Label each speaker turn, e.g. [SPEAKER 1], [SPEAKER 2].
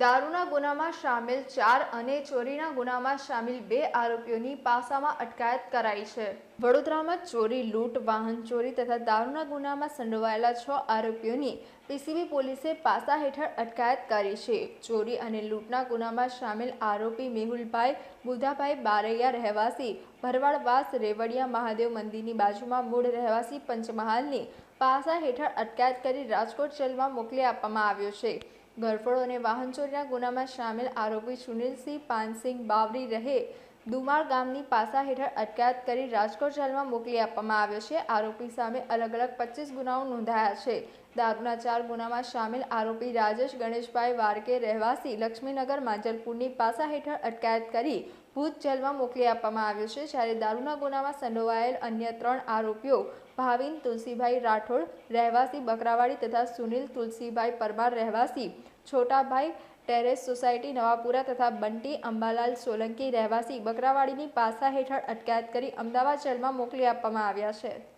[SPEAKER 1] દારૂના ગુનામાં સામેલ ચાર અને ચોરીના ગુનામાં સામેલ બે આરોપીઓની પાસામાં અટકાયત કરાઈ છે. વડોદરામાં ચોરી, લૂંટ, વાહન ચોરી તથા દારૂના ગુનામાં સંડોવાયેલા છ આરોપીઓની પીસીબી પોલીસે પાસા હેઠળ અટકાયત કરી છે. ચોરી અને લૂંટના ગુનામાં સામેલ આરોપી મેહુલભાઈ બુધાભાઈ બારૈયા રહેવાસી ભરવાડવાસ રેવડિયા, મહાદેવ મંદિરની બાજુમાં મૂળ રહેવાસી પંચમહાલની પાસા હેઠળ અટકાયત કરી રાજકોટ જેલમાં મોકલી આપવામાં આવ્યો છે. ગરફોડો અને વાહન ચોરીના ગુનામાં સામેલ આરોપી સુનિલસિંહ પાનસિંહ બાવરી રહે દુમાળ ગામની પાસા હેઠળ અટકાયત કરી રાજકોટ જેલમાં મોકલી આપવામાં આવ્યો છે. આરોપી સામે અલગ અલગ પચીસ ગુનાઓ નોંધાયા છે. દારૂના ચાર ગુનામાં સામેલ આરોપી રાજેશ ગણેશભાઈ વારકે રહેવાસી લક્ષ્મીનગર માંજલપુરની પાસા હેઠળ અટકાયત કરી ભૂત જેલમાં મોકલી આપવામાં આવ્યો છે. જ્યારે દારૂના ગુનામાં સંડોવાયેલ અન્ય ત્રણ આરોપીઓ ભાવિન તુલસીભાઈ રાઠોડ રહેવાસી બકરાવાડી તથા સુનિલ તુલસીભાઈ પરમાર રહેવાસી છોટાભાઈ ટેરેસ સોસાયટી નવાપુરા તથા બંટી અંબાલાલ સોલંકી રહેવાસી બકરાવાડીની પાસા હેઠળ અટકાયત કરી અમદાવાદ જેલમાં મોકલી આપવામાં આવ્યા છે.